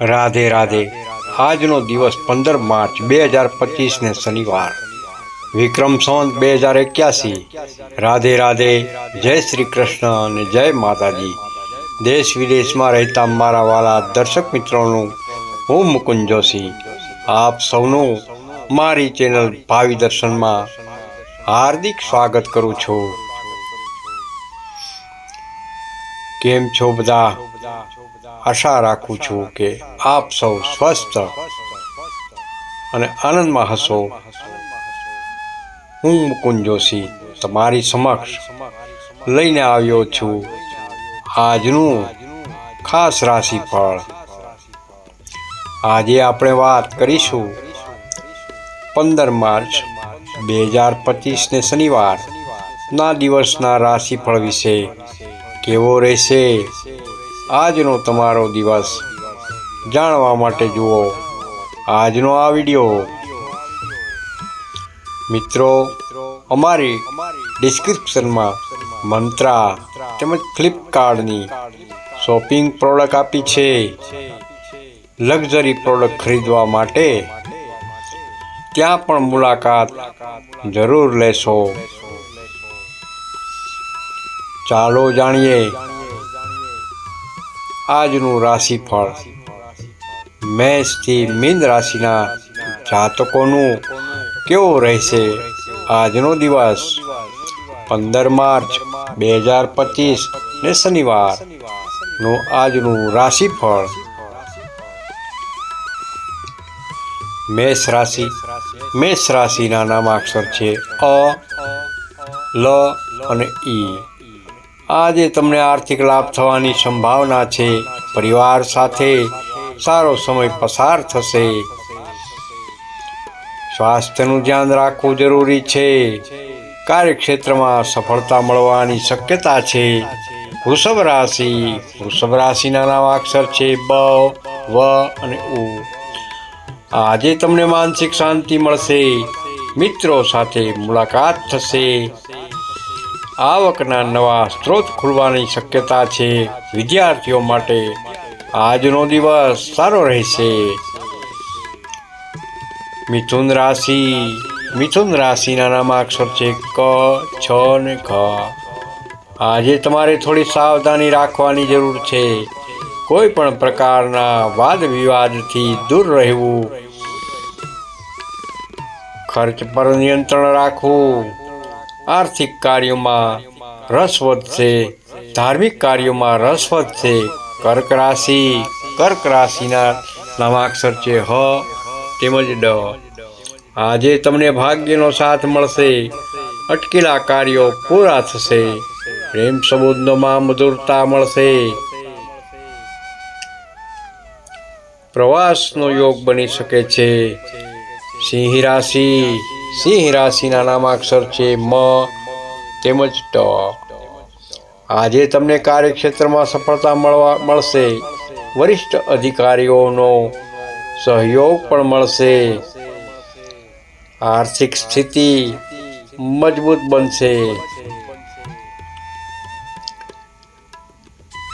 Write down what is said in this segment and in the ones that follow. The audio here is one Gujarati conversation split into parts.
રાધે રાધે. આજનો દિવસ પંદર માર્ચ બે હજાર પચીસને શનિવાર. વિક્રમ સંવત બે હજાર એક્યાસી. રાધે રાધે. જય શ્રી કૃષ્ણ અને જય માતાજી. દેશ વિદેશમાં રહેતા મારા વાલા દર્શક મિત્રોનું હું મુકુંદ જોશી. આપ સૌનું મારી ચેનલ ભાવિ દર્શનમાં હાર્દિક સ્વાગત કરું છું. કેમ છો બધા? આશા રાખું છું કે આપ સૌ સ્વસ્થ અને આનંદમાં હશો. હું મુકુંદ જોશી તમારી સમક્ષ લઈને આવ્યો છું. આજનું ખાસ રાશિફળ. આજે આપણે વાત કરીશું પંદર માર્ચ બે હજાર પચીસને શનિવાર ના દિવસના રાશિફળ વિશે. કેવો રહેશે? આજનો તમારો દિવસ જાણવા માટે જુઓ. આજનો આ વીડિયો. મિત્રો, અમારી ડિસ્ક્રિપ્શનમાં મંત્રા તેમજ ફ્લિપકાર્ટની શોપિંગ પ્રોડક્ટ આપી છે. લક્ઝરી પ્રોડક્ટ ખરીદવા માટે ત્યાં પણ મુલાકાત જરૂર લેશો. ચાલો જાણીએ આજનું રાશિફળ. મેષથી મીન રાશિના જાતકોનું કેવો રહેશે? આજનો દિવસ પંદર માર્ચ બે હજાર પચીસ ને શનિવારનું આજનું રાશિફળ. મેષ રાશિ, મેષ રાશિના નામાક્ષર છે અ, લ અને ઈ. આજે તમને આર્થિક લાભ થવાની સંભાવના છે. પરિવાર સાથે સારો સમય પસાર થશે. સ્વાસ્થ્યનું ધ્યાન રાખવું જરૂરી છે. કાર્યક્ષેત્રમાં સફળતા મળવાની શક્યતા છે. વૃષભ રાશિ, વૃષભ રાશિના નામ અક્ષર છે બ, વ અને ઉ. આજે તમને માનસિક શાંતિ મળશે. મિત્રો સાથે મુલાકાત થશે. આવકના નવા સ્ત્રોત ખુલવાની શક્યતા છે. વિદ્યાર્થીઓ માટે આજનો દિવસ સારો રહેશે. મિથુન રાશિ, મિથુન રાશિના નામાક્ષર છે ક, છ ને ખ આજે તમારે થોડી સાવધાની રાખવાની જરૂર છે. કોઈ પણ પ્રકારના વાદ વિવાદથી દૂર રહેવું. ખર્ચ પર નિયંત્રણ રાખવું. આર્થિક કાર્યોમાં રસ વધશે, ધાર્મિક કાર્યોમાં રસ વધશે. કર્ક રાશિ, કર્ક રાશિના નામાક્ષર છે હ, તેમજ ડ. આજે તમને ભાગ્યનો સાથ મળશે. અટકેલા કાર્યો પૂરા થશે. પ્રેમ સંબંધોમાં મધુરતા મળશે. પ્રવાસનો યોગ બની શકે છે. સિંહ રાશિ સિંહ રાશિના નામાક્ષર છે મ, તેમજ ટ. આજે તમને કાર્યક્ષેત્રમાં સફળતા મળવા મળશે. વરિષ્ઠ અધિકારીઓનો સહયોગ પણ મળશે. આર્થિક સ્થિતિ મજબૂત બનશે.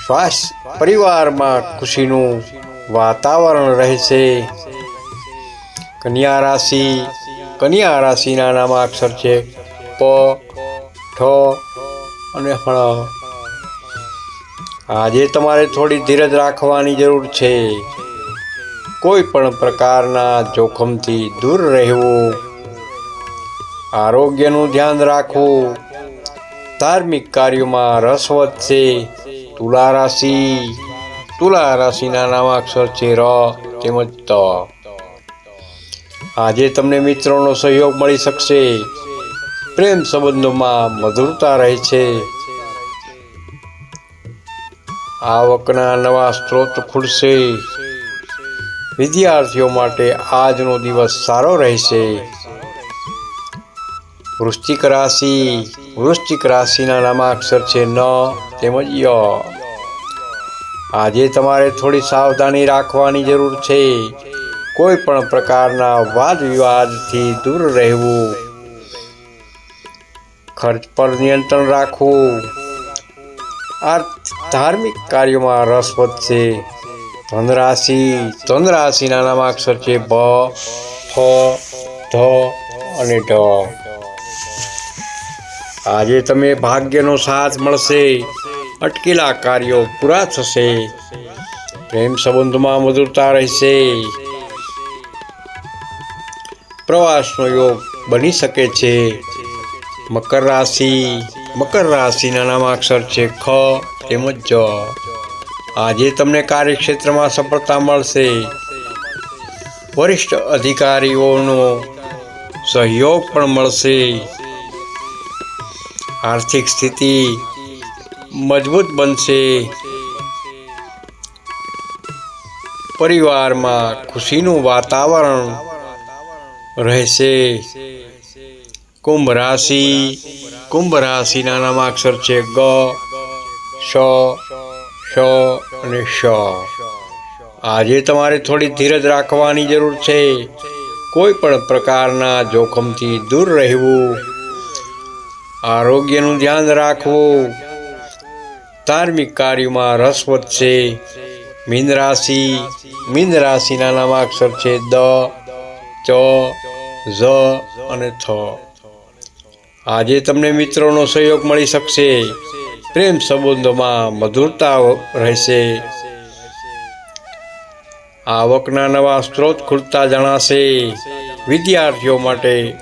શ્વાસ પરિવારમાં ખુશીનું વાતાવરણ રહેશે. કન્યા રાશિ કન્યા રાશિના નામાક્ષર છે. પ, ઠ અને હણ આજે તમારે થોડી ધીરજ રાખવાની જરૂર છે. કોઈ પણ પ્રકારના જોખમથી દૂર રહેવું. આરોગ્યનું ધ્યાન રાખવું. ધાર્મિક કાર્યોમાં રસ વધશે. તુલા રાશિ. તુલા રાશિના નામાક્ષર છે ર તેમજ ત. આજે તમને મિત્રોનો સહયોગ મળી શકશે. પ્રેમ સંબંધોમાં મધુરતા રહે છે. આવકના નવા સ્ત્રોત ખુલશે. વિદ્યાર્થીઓ માટે આજનો દિવસ સારો રહેશે. વૃશ્ચિક રાશિ, વૃશ્ચિક રાશિના નામાક્ષર છે ન તેમજ ય. આજે તમારે થોડી સાવધાની રાખવાની જરૂર છે. કોઈ પણ પ્રકારના વાદ વિવાદથી દૂર રહેવું. ખર્ચ પર નિયંત્રણ રાખવું. આ ધાર્મિક કાર્યોમાં રસ વધશે. ધન રાશિ ધન રાશિના નામાક્ષર છે બ, ફ, ધ અને ઢ. આજે તમે ભાગ્યનો સાથ મળશે. અટકેલા કાર્યો પૂરા થશે. પ્રેમ સંબંધમાં મધુરતા રહેશે. પ્રવાસનો યોગ બની શકે છે. મકર રાશિ, મકર રાશિના નામાક્ષર છે ખ તેમજ જ. આજે તમને કાર્યક્ષેત્રમાં સફળતા મળશે. વરિષ્ઠ અધિકારીઓનો સહયોગ પણ મળશે. આર્થિક સ્થિતિ મજબૂત બનશે. પરિવારમાં ખુશીનું વાતાવરણ રહેશે. કુંભ રાશિ કુંભ રાશિના નામાક્ષર છે. ગ શ શ અને શ આજે તમારે થોડી ધીરજ રાખવાની જરૂર છે. કોઈ પણ પ્રકારના જોખમથી દૂર રહેવું. આરોગ્યનું ધ્યાન રાખવું. ધાર્મિક કાર્યોમાં રસ વધશે. મીન રાશિ મીન રાશિના નામાક્ષર છે. દ ચ, ઝ અને થ આજે તમને મિત્રોનો સહયોગ મળી શકશે. પ્રેમ સંબંધોમાં મધુરતા રહેશે. આવકના નવા સ્ત્રોત ખુલતા જણાશે. વિદ્યાર્થીઓ માટે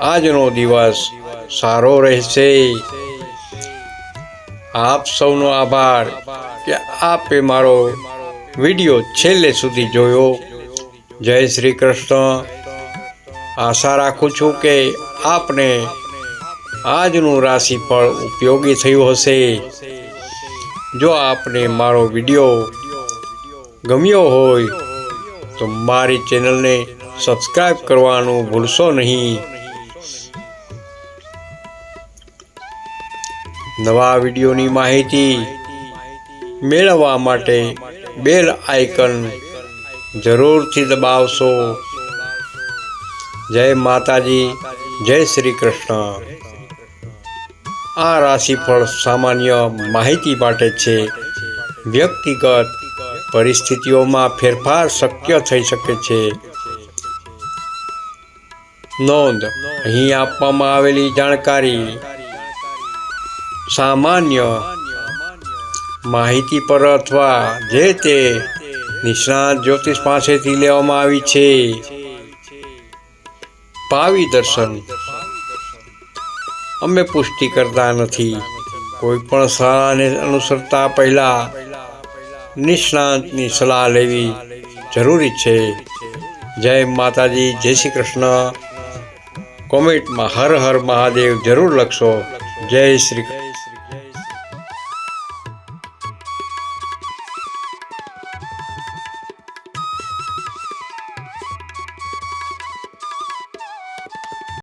આજનો દિવસ સારો રહેશે. આપ સૌનો આભાર કે આપે મારો વીડિયો છેલ્લે સુધી જોયો. જય શ્રી કૃષ્ણ. આશા રાખું છું કે આપને આજનું રાશિફળ ઉપયોગી થયું હશે. જો આપને મારો વીડિયો ગમ્યો હોય, તો મારી ચેનલને સબસ્ક્રાઈબ કરવાનું ભૂલશો નહીં. નવા વિડીયોની માહિતી મેળવવા માટે બેલ આઇકન જરૂરથી દબાવશો. જય માતાજી, જય શ્રી કૃષ્ણ. આ રાશિફળ સામાન્ય માહિતી માટે છે. વ્યક્તિગત પરિસ્થિતિઓમાં ફેરફાર શક્ય થઈ શકે છે. નોંધ, અહીં આપવામાં આવેલી જાણકારી. સામાન્ય માહિતી પર અથવા જે તે નિષ્ણાત જ્યોતિષ પાસેથી લેવામાં આવી છે. ભાવિ દર્શન. અમે પુષ્ટિ કરતા નથી. કોઈ પણ સલાહને અનુસરતા પહેલા નિષ્ણાંતની સલાહ લેવી જરૂરી છે. જય માતાજી, જય શ્રી કૃષ્ણ. કોમેન્ટમાં હર હર મહાદેવ જરૂર લખશો. જય શ્રી કૃષ્ણ.